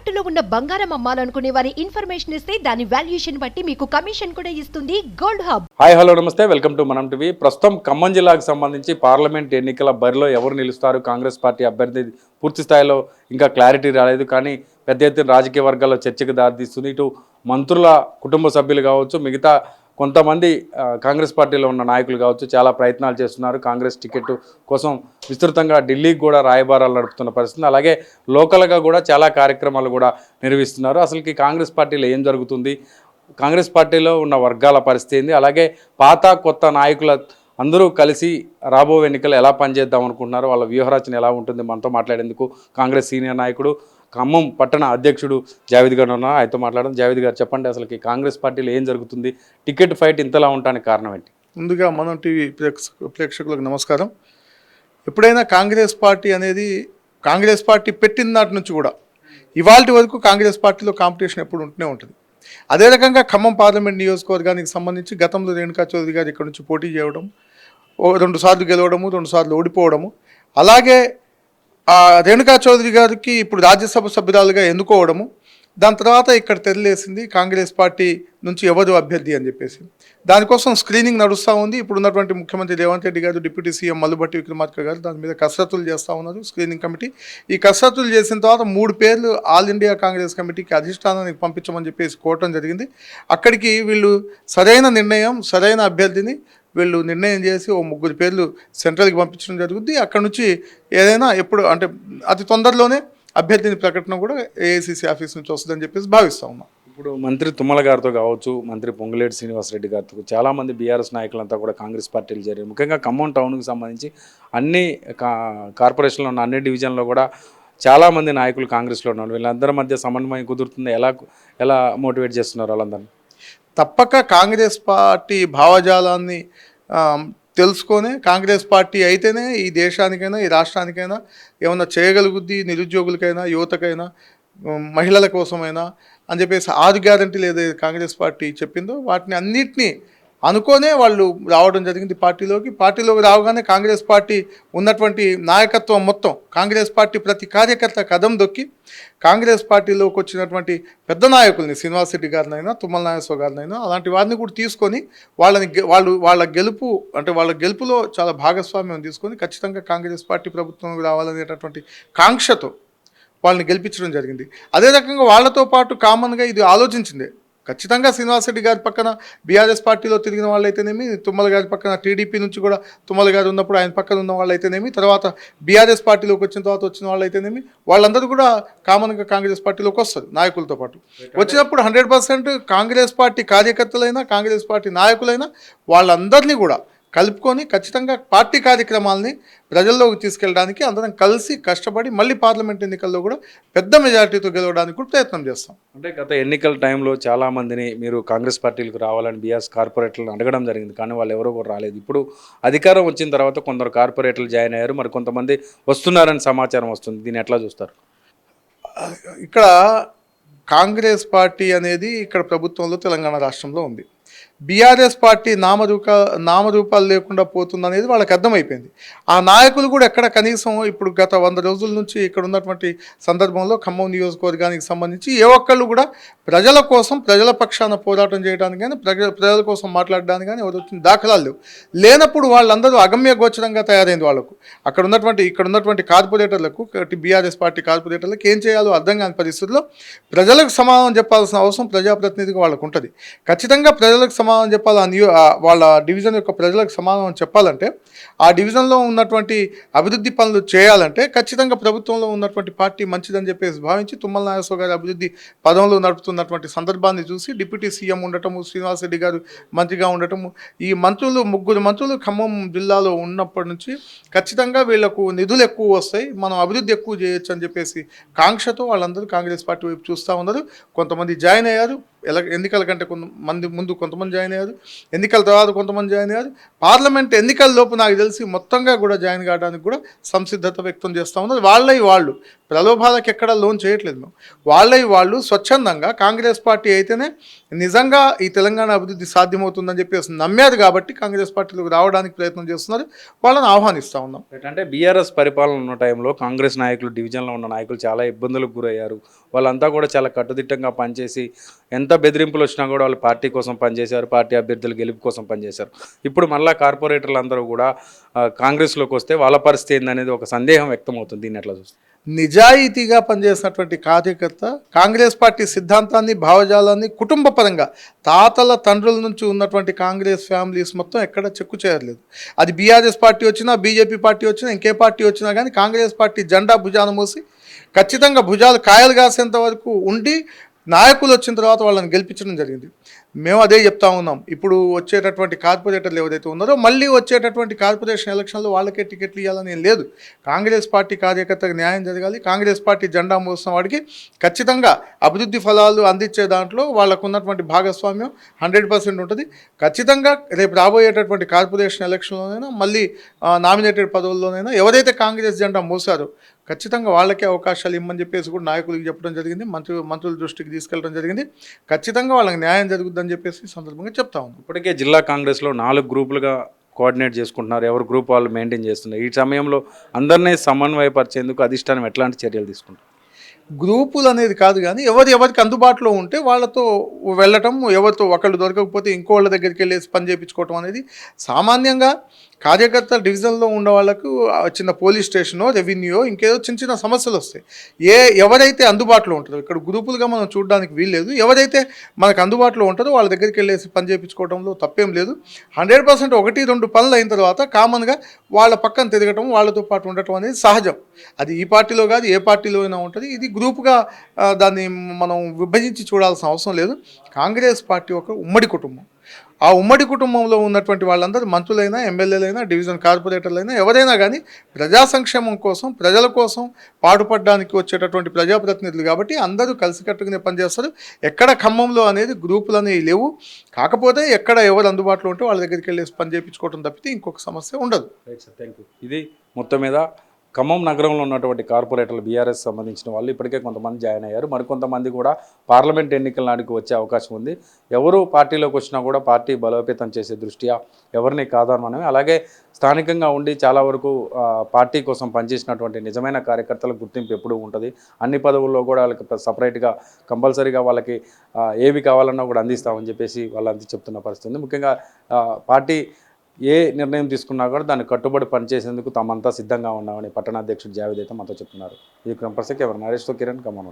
తాకట్టులో ఉన్న బంగారం అమ్మాలనుకునే వారి ఇన్ఫర్మేషన్ ఇస్తే దాని వాల్యుయేషన్ బట్టి మీకు కమిషన్ కూడా ఇస్తుంది. Gold hub. హాయ్ హలో నమస్తే. Welcome to Manam TV. ప్రస్తుతం ఖమ్మం జిల్లాకు సంబంధించి పార్లమెంట్ ఎన్నికల బరిలో ఎవరు నిలుస్తారు? కాంగ్రెస్ పార్టీ అభ్యర్థి పూర్తి స్థాయిలో ఇంకా క్లారిటీ రాలేదు. కానీ పెద్ద ఎత్తున రాజకీయ వర్గాల్లో చర్చకు దారితీస్తుంది. ఇటు మంత్రుల కుటుంబ సభ్యులు కావచ్చు మిగతా కొంతమంది కాంగ్రెస్ పార్టీలో ఉన్న నాయకులు కావచ్చు చాలా ప్రయత్నాలు చేస్తున్నారు. కాంగ్రెస్ టికెట్ కోసం విస్తృతంగా ఢిల్లీకి కూడా రాయబారాలు నడుపుతున్న పరిస్థితి. అలాగే లోకల్గా కూడా చాలా కార్యక్రమాలు కూడా నిర్వహిస్తున్నారు. అసలుకి కాంగ్రెస్ పార్టీలో ఏం జరుగుతుంది? కాంగ్రెస్ పార్టీలో ఉన్న వర్గాల పరిస్థితి ఏంది? అలాగే పాత కొత్త నాయకుల అందరూ కలిసి రాబో ఎన్నికలు ఎలా పనిచేద్దాం అనుకుంటున్నారు? వాళ్ళ వ్యూహరచన ఎలా ఉంటుంది? మనతో మాట్లాడేందుకు కాంగ్రెస్ సీనియర్ నాయకుడు ఖమ్మం పట్టణ అధ్యక్షుడు జావేద్ గారు ఉన్నారు. ఆయనతో మాట్లాడడం జావేద్ గారు చెప్పండి అసలుకి కాంగ్రెస్ పార్టీలో ఏం జరుగుతుంది? టికెట్ ఫైట్ ఇంతలా ఉండడానికి కారణం ఏంటి? ముందుగా మనం టీవీ ప్రేక్షకులకు నమస్కారం. ఎప్పుడైనా కాంగ్రెస్ పార్టీ అనేది కాంగ్రెస్ పార్టీ పెట్టిన నాటి నుంచి కూడా ఇవాళ వరకు కాంగ్రెస్ పార్టీలో కాంపిటీషన్ ఎప్పుడు ఉంటూనే ఉంటుంది. అదే రకంగా ఖమ్మం పార్లమెంట్ నియోజకవర్గానికి సంబంధించి గతంలో రేణుకా చౌదరి గారు ఇక్కడ నుంచి పోటీ చేయడం ఓ రెండు సార్లు గెలవడము రెండు సార్లు ఓడిపోవడము అలాగే రేణుకా చౌదరి గారికి ఇప్పుడు రాజ్యసభ సభ్యురాలుగా ఎన్నుకోవడము దాని తర్వాత ఇక్కడ తెరలేసింది కాంగ్రెస్ పార్టీ నుంచి ఎవరు అభ్యర్థి అని చెప్పేసి. దానికోసం స్క్రీనింగ్ నడుస్తూ ఉంది. ఇప్పుడు ఉన్నటువంటి ముఖ్యమంత్రి రేవంత్ రెడ్డి గారు డిప్యూటీ సీఎం మల్లుబట్టి విక్రమార్క గారు దాని మీద కసరత్తులు చేస్తూ ఉన్నారు స్క్రీనింగ్ కమిటీ ఈ కసరత్తులు చేసిన తర్వాత మూడు పేర్లు ఆల్ ఇండియా కాంగ్రెస్ కమిటీకి అధిష్టానానికి పంపించమని చెప్పేసి కోరటం జరిగింది. అక్కడికి వీళ్ళు సరైన నిర్ణయం సరైన అభ్యర్థిని వీళ్ళు నిర్ణయం చేసి ఓ ముగ్గురు పేర్లు సెంట్రల్కి పంపించడం జరుగుద్ది. అక్కడ నుంచి ఏదైనా ఎప్పుడు అంటే అతి తొందరలోనే అభ్యర్థిని ప్రకటన కూడా ఏఐసిసి ఆఫీస్ నుంచి వస్తుందని చెప్పేసి భావిస్తా ఉన్నాం. ఇప్పుడు మంత్రి తుమ్మల గారితో కావచ్చు మంత్రి పొంగులేటి శ్రీనివాసరెడ్డి గారితో చాలామంది బీఆర్ఎస్ నాయకులంతా కూడా కాంగ్రెస్ పార్టీలు చేరారు ముఖ్యంగా ఖమ్మం టౌన్కి సంబంధించి అన్ని కా కార్పొరేషన్లో ఉన్న అన్ని డివిజన్లో కూడా చాలామంది నాయకులు కాంగ్రెస్లో ఉన్నారు. వీళ్ళందరి మధ్య సమన్వయం కుదురుతుంది? ఎలా ఎలా మోటివేట్ చేస్తున్నారు వాళ్ళందరినీ? తప్పక కాంగ్రెస్ పార్టీ భావజాలాన్ని తెలుసుకొని కాంగ్రెస్ పార్టీ అయితేనే ఈ దేశానికైనా ఈ రాష్ట్రానికైనా ఏమన్నా చేయగలుగుద్ది నిరుద్యోగులకైనా యువతకైనా మహిళల కోసమైనా అని చెప్పేసి ఆరు గ్యారంటీలు ఏదైతే కాంగ్రెస్ పార్టీ చెప్పిందో వాటిని అన్నిటినీ అనుకోనే వాళ్ళు రావడం జరిగింది పార్టీలోకి. పార్టీలోకి రావగానే కాంగ్రెస్ పార్టీ ఉన్నటువంటి నాయకత్వం మొత్తం కాంగ్రెస్ పార్టీ ప్రతి కార్యకర్త కదం దొక్కి కాంగ్రెస్ పార్టీలోకి వచ్చినటువంటి పెద్ద నాయకుల్ని శ్రీనివాస్ రెడ్డి గారినైనా తుమ్మల నాగేశ్వర గారినైనా అలాంటి వారిని కూడా తీసుకొని వాళ్ళని గె- వాళ్ళు వాళ్ళ గెలుపు అంటే వాళ్ళ గెలుపులో చాలా భాగస్వామ్యం తీసుకొని ఖచ్చితంగా కాంగ్రెస్ పార్టీ ప్రభుత్వం రావాలనేటటువంటి కాంక్షతో వాళ్ళని గెలిపించడం జరిగింది. అదే రకంగా వాళ్ళతో పాటు కామన్గా ఇది ఆలోచించిందే. ఖచ్చితంగా శ్రీనివాస్ రెడ్డి గారి పక్కన బీఆర్ఎస్ పార్టీలో తిరిగిన వాళ్ళైతేనేమి తుమ్మల గారి పక్కన టీడీపీ నుంచి కూడా తుమ్మల గారు ఉన్నప్పుడు ఆయన పక్కన ఉన్న వాళ్ళైతేనేమి తర్వాత బీఆర్ఎస్ పార్టీలోకి వచ్చిన తర్వాత వచ్చిన వాళ్ళైతేనేమి వాళ్ళందరూ కూడా కామన్గా కాంగ్రెస్ పార్టీలోకి వస్తారు నాయకులతో పాటు. వచ్చినప్పుడు హండ్రెడ్ పర్సెంట్ కాంగ్రెస్ పార్టీ కార్యకర్తలైనా కాంగ్రెస్ పార్టీ నాయకులైనా వాళ్ళందరినీ కూడా కలుపుకొని ఖచ్చితంగా పార్టీ కార్యక్రమాలని ప్రజల్లోకి తీసుకెళ్ళడానికి అందరం కలిసి కష్టపడి మళ్ళీ పార్లమెంట్ ఎన్నికల్లో కూడా పెద్ద మెజారిటీతో గెలవడానికి కూడా ప్రయత్నం చేస్తాం. అంటే గత ఎన్నికల టైంలో చాలా మందిని మీరు కాంగ్రెస్ పార్టీలకు రావాలని బీఆర్ఎస్ కార్పొరేటర్లను అడగడం జరిగింది కానీ వాళ్ళు ఎవరో కూడా రాలేదు. ఇప్పుడు అధికారం వచ్చిన తర్వాత కొందరు కార్పొరేటర్లు జాయిన్ అయ్యారు మరి కొంతమంది వస్తున్నారని సమాచారం వస్తుంది. దీన్ని ఎట్లా చూస్తారు? ఇక్కడ కాంగ్రెస్ పార్టీ అనేది ఇక్కడ ప్రభుత్వంలో తెలంగాణ రాష్ట్రంలో ఉంది. బీఆర్ఎస్ పార్టీ నామరూప నామరూపాలు లేకుండా పోతుంది అనేది వాళ్ళకి అర్థమైపోయింది. ఆ నాయకులు కూడా ఎక్కడ కనీసం ఇప్పుడు గత వంద రోజుల నుంచి ఇక్కడ ఉన్నటువంటి సందర్భంలో ఖమ్మం నియోజకవర్గానికి సంబంధించి ఏ ఒక్కళ్ళు కూడా ప్రజల కోసం ప్రజల పక్షాన పోరాటం చేయడానికి కానీ ప్రజ ప్రజల కోసం మాట్లాడడానికి కానీ ఎవరు వచ్చిన దాఖలాలు లేవు. లేనప్పుడు వాళ్ళందరూ అగమ్య గోచరంగా తయారైంది వాళ్ళకు. అక్కడ ఉన్నటువంటి ఇక్కడ ఉన్నటువంటి కార్పొరేటర్లకు బీఆర్ఎస్ పార్టీ కార్పొరేటర్లకు ఏం చేయాలో అర్థం కాని పరిస్థితుల్లో ప్రజలకు సమాధానం చెప్పాల్సిన అవసరం ప్రజాప్రతినిధిగా వాళ్ళకు ఉంటుంది. ఖచ్చితంగా ప్రజలకు సమాధానం చెప్పాలి. ఆ నియో వాళ్ళ డివిజన్ యొక్క ప్రజలకు సమాధానం చెప్పాలంటే ఆ డివిజన్లో ఉన్నటువంటి అభివృద్ధి పనులు చేయాలంటే ఖచ్చితంగా ప్రభుత్వంలో ఉన్నటువంటి పార్టీ మంచిదని చెప్పేసి భావించి తుమ్మల నాగేశ్వర గారి అభివృద్ధి పదంలో నడుపుతున్నటువంటి సందర్భాన్ని చూసి డిప్యూటీ సీఎం ఉండటము శ్రీనివాసరెడ్డి గారు మంత్రిగా ఉండటము ఈ మంత్రులు ముగ్గురు మంత్రులు ఖమ్మం జిల్లాలో ఉన్నప్పటి నుంచి ఖచ్చితంగా వీళ్ళకు నిధులు ఎక్కువ వస్తాయి. మనం అభివృద్ధి ఎక్కువ చేయొచ్చు అని చెప్పేసి కాంక్షతో వాళ్ళందరూ కాంగ్రెస్ పార్టీ వైపు చూస్తూ ఉన్నారు. కొంతమంది జాయిన్ అయ్యారు. ఎలా ఎన్నికల కంటే కొంతమంది ముందు కొంతమంది జాయిన్ అయ్యారు. ఎన్నికల తర్వాత కొంతమంది జాయిన్ అయ్యారు. పార్లమెంట్ ఎన్నికల లోపు నాకు తెలిసి మొత్తంగా కూడా జాయిన్ కావడానికి కూడా సంసిద్ధత వ్యక్తం చేస్తూ ఉన్నది వాళ్ళవి వాళ్ళు ప్రలోభాలకు ఎక్కడ లోన్ చేయట్లేదు మేము. వాళ్ళవి వాళ్ళు స్వచ్ఛందంగా కాంగ్రెస్ పార్టీ అయితేనే నిజంగా ఈ తెలంగాణ అభివృద్ధి సాధ్యమవుతుందని చెప్పేసి నమ్మారు కాబట్టి కాంగ్రెస్ పార్టీలోకి రావడానికి ప్రయత్నం చేస్తున్నారు. వాళ్ళని ఆహ్వానిస్తూ ఉన్నాం. అంటే బీఆర్ఎస్ పరిపాలన ఉన్న టైంలో కాంగ్రెస్ నాయకులు డివిజన్లో ఉన్న నాయకులు చాలా ఇబ్బందులకు గురయ్యారు. వాళ్ళంతా కూడా చాలా కట్టుదిట్టంగా పనిచేసి ఎంత బెదిరింపులు వచ్చినా కూడా వాళ్ళు పార్టీ కోసం పనిచేశారు పార్టీ అభ్యర్థుల గెలుపు కోసం పనిచేశారు. ఇప్పుడు మళ్ళీ కార్పొరేటర్లు అందరూ కూడా కాంగ్రెస్లోకి వస్తే వాళ్ళ పరిస్థితి ఏందనేది ఒక సందేహం వ్యక్తం అవుతుంది దీన్ని ఎట్లా చూస్తే నిజాయితీగా పనిచేసినటువంటి కార్యకర్త కాంగ్రెస్ పార్టీ సిద్ధాంతాన్ని భావజాలాన్ని కుటుంబ పరంగా తాతల తండ్రుల నుంచి ఉన్నటువంటి కాంగ్రెస్ ఫ్యామిలీస్ మొత్తం ఎక్కడ చెక్కు చేయలేదు అది బీఆర్ఎస్ పార్టీ వచ్చినా బీజేపీ పార్టీ వచ్చినా ఇంకే పార్టీ వచ్చినా కానీ కాంగ్రెస్ పార్టీ జెండా భుజాన మోసి ఖచ్చితంగా భుజాలు కాయలు కాసేంత వరకు ఉండి నాయకులు వచ్చిన తర్వాత వాళ్ళని గెలిపించడం జరిగింది. మేము అదే చెప్తా ఉన్నాం. ఇప్పుడు వచ్చేటటువంటి కార్పొరేటర్లు ఎవరైతే ఉన్నారో మళ్ళీ వచ్చేటటువంటి కార్పొరేషన్ ఎలక్షన్లో వాళ్ళకే టికెట్లు ఇవ్వాలని ఏం లేదు. కాంగ్రెస్ పార్టీ కార్యకర్తకు న్యాయం జరగాలి. కాంగ్రెస్ పార్టీ జెండా మోసిన వాడికి ఖచ్చితంగా అభివృద్ధి ఫలాలు అందించే దాంట్లో వాళ్ళకు ఉన్నటువంటి భాగస్వామ్యం హండ్రెడ్ పర్సెంట్ ఉంటుంది. ఖచ్చితంగా రేపు రాబోయేటటువంటి కార్పొరేషన్ ఎలక్షన్లోనైనా మళ్ళీ నామినేటెడ్ పదవుల్లోనైనా ఎవరైతే కాంగ్రెస్ జెండా మోసారో ఖచ్చితంగా వాళ్ళకే అవకాశాలు ఇమ్మని చెప్పేసి కూడా నాయకులకు చెప్పడం జరిగింది మంత్రి మంత్రుల దృష్టికి తీసుకెళ్ళడం జరిగింది. ఖచ్చితంగా వాళ్ళకి న్యాయం జరుగుతుందని చెప్పేసి సందర్భంగా చెప్తా ఉన్నాం. ఇప్పటికే జిల్లా కాంగ్రెస్లో నాలుగు గ్రూపులుగా కోఆర్డినేట్ చేసుకుంటున్నారు. ఎవరు గ్రూప్ వాళ్ళు మెయింటైన్ చేస్తున్నారు. ఈ సమయంలో అందరినీ సమన్వయపరిచేందుకు అధిష్టానం ఎట్లాంటి చర్యలు తీసుకుంటారు గ్రూపులు అనేది కాదు కానీ ఎవరు ఎవరికి అందుబాటులో ఉంటే వాళ్ళతో వెళ్ళటం ఎవరితో ఒకళ్ళు దొరకకపోతే ఇంకోళ్ళ దగ్గరికి వెళ్ళేసి పని చేయించుకోవటం అనేది సామాన్యంగా కార్యకర్త డివిజన్లో ఉన్న వాళ్ళకు చిన్న పోలీస్ స్టేషనో రెవెన్యూ ఇంకేదో చిన్న చిన్న సమస్యలు వస్తాయి. ఏ ఎవరైతే అందుబాటులో ఉంటారో ఇక్కడ గ్రూపులుగా మనం చూడడానికి వీల్లేదు. ఎవరైతే మనకు అందుబాటులో ఉంటారో వాళ్ళ దగ్గరికి వెళ్ళేసి పని చేయించుకోవడంలో తప్పేం లేదు. హండ్రెడ్ పర్సెంట్ ఒకటి రెండు పనులు అయిన తర్వాత కామన్గా వాళ్ళ పక్కన తిరగటం వాళ్ళతో పాటు ఉండటం అనేది సహజం. అది ఈ పార్టీలో కాదు ఏ పార్టీలో అయినా ఉంటుంది. ఇది గ్రూప్గా దాన్ని మనం విభజించి చూడాల్సిన అవసరం లేదు. కాంగ్రెస్ పార్టీ ఒక ఉమ్మడి కుటుంబం. ఆ ఉమ్మడి కుటుంబంలో ఉన్నటువంటి వాళ్ళందరూ మంత్రులైనా ఎమ్మెల్యేలైనా డివిజన్ కార్పొరేటర్లైనా ఎవరైనా కానీ ప్రజా సంక్షేమం కోసం ప్రజల కోసం పాటుపడడానికి వచ్చేటటువంటి ప్రజాప్రతినిధులు కాబట్టి అందరూ కలిసికట్టుగానే పనిచేస్తారు. ఎక్కడ ఖమ్మంలో అనేది గ్రూపులు అనేవి లేవు. కాకపోతే ఎక్కడ ఎవరు అందుబాటులో ఉంటే వాళ్ళ దగ్గరికి వెళ్ళేసి పని చేయించుకోవడం తప్పితే ఇంకొక సమస్య ఉండదు. థ్యాంక్ యూ ఇది మొత్తం మీద ఖమ్మం నగరంలో ఉన్నటువంటి కార్పొరేటర్లు బీఆర్ఎస్ సంబంధించిన వాళ్ళు ఇప్పటికే కొంతమంది జాయిన్ అయ్యారు. మరికొంతమంది కూడా పార్లమెంట్ ఎన్నికల నాటికి వచ్చే అవకాశం ఉంది. ఎవరు పార్టీలోకి వచ్చినా కూడా పార్టీ బలోపేతం చేసే దృష్ట్యా ఎవరిని కాదని మనమే అలాగే స్థానికంగా ఉండి చాలా వరకు పార్టీ కోసం పనిచేసినటువంటి నిజమైన కార్యకర్తల గుర్తింపు ఎప్పుడూ ఉంటుంది. అన్ని పదవుల్లో కూడా వాళ్ళకి సపరేట్గా కంపల్సరీగా వాళ్ళకి ఏవి కావాలన్నా కూడా అందిస్తామని చెప్పేసి వాళ్ళంతా చెప్తున్న పరిస్థితి ఉంది. ముఖ్యంగా పార్టీ ఏ నిర్ణయం తీసుకున్నా కూడా దాన్ని కట్టుబడి పనిచేసేందుకు తమంతా సిద్ధంగా ఉన్నామని పట్టణాధ్యక్షుడు జావేద్ అయితే మనతో చెప్తున్నారు. ఈ క్రమపరిస్థితి. ఎవరు నరేష్తో కిరణ్ ఖమ్మం